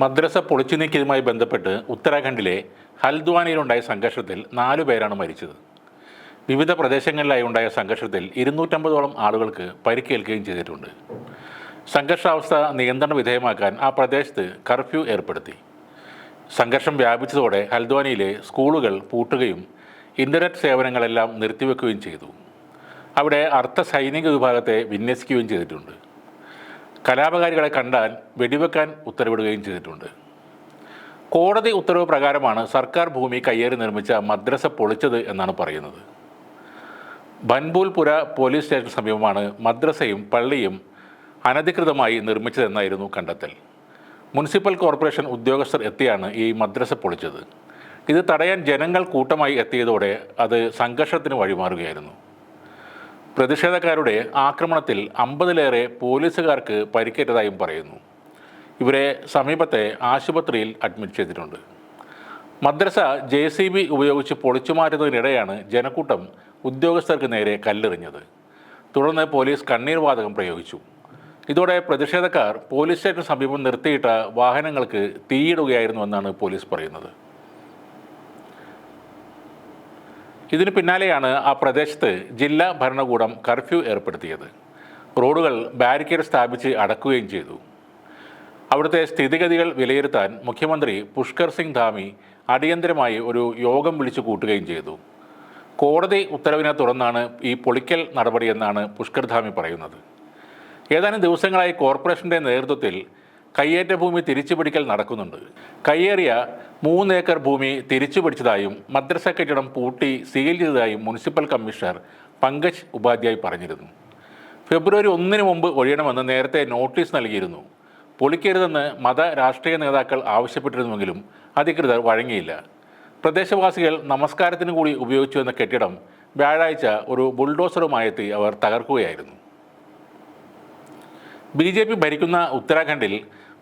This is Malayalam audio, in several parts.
മദ്രസ പൊളിച്ചു നീക്കിയതുമായി ബന്ധപ്പെട്ട് ഉത്തരാഖണ്ഡിലെ ഹൽദ്വാനിയിലുണ്ടായ സംഘർഷത്തിൽ നാലു പേരാണ് മരിച്ചത്. വിവിധ പ്രദേശങ്ങളിലായി ഉണ്ടായ സംഘർഷത്തിൽ ഇരുന്നൂറ്റമ്പതോളം ആളുകൾക്ക് പരിക്കേൽക്കുകയും ചെയ്തിട്ടുണ്ട്. സംഘർഷാവസ്ഥ നിയന്ത്രണ വിധേയമാക്കാൻ ആ പ്രദേശത്ത് കർഫ്യൂ ഏർപ്പെടുത്തി. സംഘർഷം വ്യാപിച്ചതോടെ ഹൽദ്വാനിയിലെ സ്കൂളുകൾ പൂട്ടുകയും ഇന്റർനെറ്റ് സേവനങ്ങളെല്ലാം നിർത്തിവെക്കുകയും ചെയ്തു. അവിടെ അർദ്ധ സൈനിക വിഭാഗത്തെ വിന്യസിക്കുകയും ചെയ്തിട്ടുണ്ട്. കലാപകാരികളെ കണ്ടാൽ വെടിവെക്കാൻ ഉത്തരവിടുകയും ചെയ്തിട്ടുണ്ട്. കോടതി ഉത്തരവ് പ്രകാരമാണ് സർക്കാർ ഭൂമി കയ്യേറി നിർമ്മിച്ച മദ്രസ പൊളിച്ചത് എന്നാണ് പറയുന്നത്. ബൻബൂൽപുര പോലീസ് സ്റ്റേഷന് സമീപമാണ് മദ്രസയും പള്ളിയും അനധികൃതമായി നിർമ്മിച്ചതെന്നായിരുന്നു കണ്ടെത്തൽ. മുനിസിപ്പൽ കോർപ്പറേഷൻ ഉദ്യോഗസ്ഥർ എത്തിയാണ് ഈ മദ്രസ പൊളിച്ചത്. ഇത് തടയാൻ ജനങ്ങൾ കൂട്ടമായി എത്തിയതോടെ അത് സംഘർഷത്തിന് വഴിമാറുകയായിരുന്നു. പ്രതിഷേധക്കാരുടെ ആക്രമണത്തിൽ അമ്പതിലേറെ പോലീസുകാർക്ക് പരിക്കേറ്റതായും പറയുന്നു. ഇവരെ സമീപത്തെ ആശുപത്രിയിൽ അഡ്മിറ്റ് ചെയ്തിട്ടുണ്ട്. മദ്രസ ജെ സി ബി ഉപയോഗിച്ച് പൊളിച്ചുമാറ്റുന്നതിനിടെയാണ് ജനക്കൂട്ടം ഉദ്യോഗസ്ഥർക്ക് നേരെ കല്ലെറിഞ്ഞത്. തുടർന്ന് പോലീസ് കണ്ണീർ വാതകം പ്രയോഗിച്ചു. ഇതോടെ പ്രതിഷേധക്കാർ പോലീസ് സ്റ്റേഷന് സമീപം നിർത്തിയിട്ട വാഹനങ്ങൾക്ക് തീയിടുകയായിരുന്നുവെന്നാണ് പോലീസ് പറയുന്നത്. ഇതിന് പിന്നാലെയാണ് ആ പ്രദേശത്ത് ജില്ലാ ഭരണകൂടം കർഫ്യൂ ഏർപ്പെടുത്തിയത്. റോഡുകൾ ബാരിക്കേഡ് സ്ഥാപിച്ച് അടക്കുകയും ചെയ്തു. അവിടുത്തെ സ്ഥിതിഗതികൾ വിലയിരുത്താൻ മുഖ്യമന്ത്രി പുഷ്കർ സിംഗ് ധാമി അടിയന്തരമായി ഒരു യോഗം വിളിച്ചു കൂട്ടുകയും ചെയ്തു. കോടതി ഉത്തരവിനെ തുടർന്നാണ് ഈ പൊളിക്കൽ നടപടിയെന്നാണ് പുഷ്കർ ധാമി പറയുന്നത്. ഏതാനും ദിവസങ്ങളായി കോർപ്പറേഷന്റെ നേതൃത്വത്തിൽ കയ്യേറ്റ ഭൂമി തിരിച്ചുപിടിക്കൽ നടക്കുന്നുണ്ട്. കയ്യേറിയ മൂന്ന് ഏക്കർ ഭൂമി തിരിച്ചുപിടിച്ചതായും മദ്രസ കെട്ടിടം പൂട്ടി സീൽ ചെയ്തതായും മുനിസിപ്പൽ കമ്മീഷണർ പങ്കജ് ഉപാധ്യായ് പറഞ്ഞിരുന്നു. ഫെബ്രുവരി ഒന്നിന് മുമ്പ് ഒഴിയണമെന്ന് നേരത്തെ നോട്ടീസ് നൽകിയിരുന്നു. പൊളിക്കരുതെന്ന് മത രാഷ്ട്രീയ നേതാക്കൾ ആവശ്യപ്പെട്ടിരുന്നുവെങ്കിലും അധികൃതർ വഴങ്ങിയില്ല. പ്രദേശവാസികൾ നമസ്കാരത്തിന് കൂടി ഉപയോഗിച്ചു എന്ന കെട്ടിടം വ്യാഴാഴ്ച ഒരു ബുൾഡോസറുമായെത്തി അവർ തകർക്കുകയായിരുന്നു. ബി ജെ പി ഭരിക്കുന്ന ഉത്തരാഖണ്ഡിൽ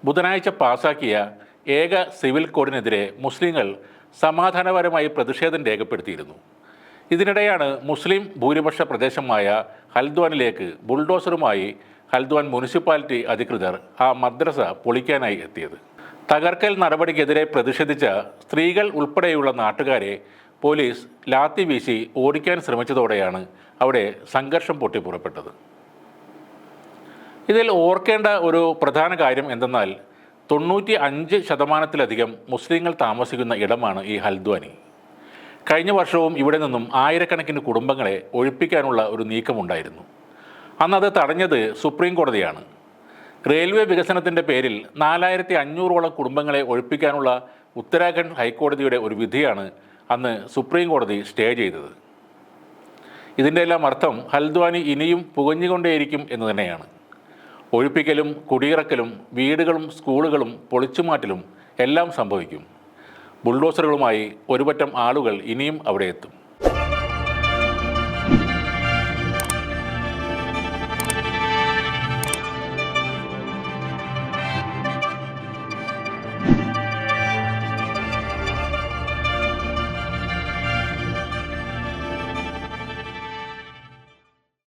ബുധനാഴ്ച പാസാക്കിയ ഏക സിവിൽ കോഡിനെതിരെ മുസ്ലിങ്ങൾ സമാധാനപരമായി പ്രതിഷേധം രേഖപ്പെടുത്തിയിരുന്നു. ഇതിനിടെയാണ് മുസ്ലിം ഭൂരിപക്ഷ പ്രദേശമായ ഹൽദ്വാനിലേക്ക് ബുൾഡോസറുമായി ഹൽദ്വാൻ മുനിസിപ്പാലിറ്റി അധികൃതർ ആ മദ്രസ പൊളിക്കാനായി എത്തിയത്. തകർക്കൽ നടപടിക്കെതിരെ പ്രതിഷേധിച്ച സ്ത്രീകൾ ഉൾപ്പെടെയുള്ള നാട്ടുകാരെ പോലീസ് ലാത്തി വീശി ഓടിക്കാൻ ശ്രമിച്ചതോടെയാണ് അവിടെ സംഘർഷം പൊട്ടിപ്പുറപ്പെട്ടത്. ഇതിൽ ഓർക്കേണ്ട ഒരു പ്രധാന കാര്യം എന്തെന്നാൽ തൊണ്ണൂറ്റി അഞ്ച് ശതമാനത്തിലധികം മുസ്ലിങ്ങൾ താമസിക്കുന്ന ഇടമാണ് ഈ ഹൽദ്വാനി. കഴിഞ്ഞ വർഷവും ഇവിടെ നിന്നും ആയിരക്കണക്കിന് കുടുംബങ്ങളെ ഒഴിപ്പിക്കാനുള്ള ഒരു നീക്കമുണ്ടായിരുന്നു. അന്ന് അത് തടഞ്ഞത് സുപ്രീം കോടതിയാണ്. റെയിൽവേ വികസനത്തിന്റെ പേരിൽ നാലായിരത്തി അഞ്ഞൂറോളം കുടുംബങ്ങളെ ഒഴിപ്പിക്കാനുള്ള ഉത്തരാഖണ്ഡ് ഹൈക്കോടതിയുടെ ഒരു വിധിയാണ് അന്ന് സുപ്രീം കോടതി സ്റ്റേ ചെയ്തത്. ഇതിന്റെ എല്ലാം അർത്ഥം ഹൽദ്വാനി ഇനിയും പുകഞ്ഞുകൊണ്ടേയിരിക്കും എന്ന് തന്നെയാണ്. ഒഴിപ്പിക്കലും കുടിയിറക്കലും വീടുകളും സ്കൂളുകളും പൊളിച്ചുമാറ്റലും എല്ലാം സംഭവിക്കും. ബുൾഡോസറുകളുമായി ഒരുപറ്റം ആളുകൾ ഇനിയും അവിടെ എത്തും.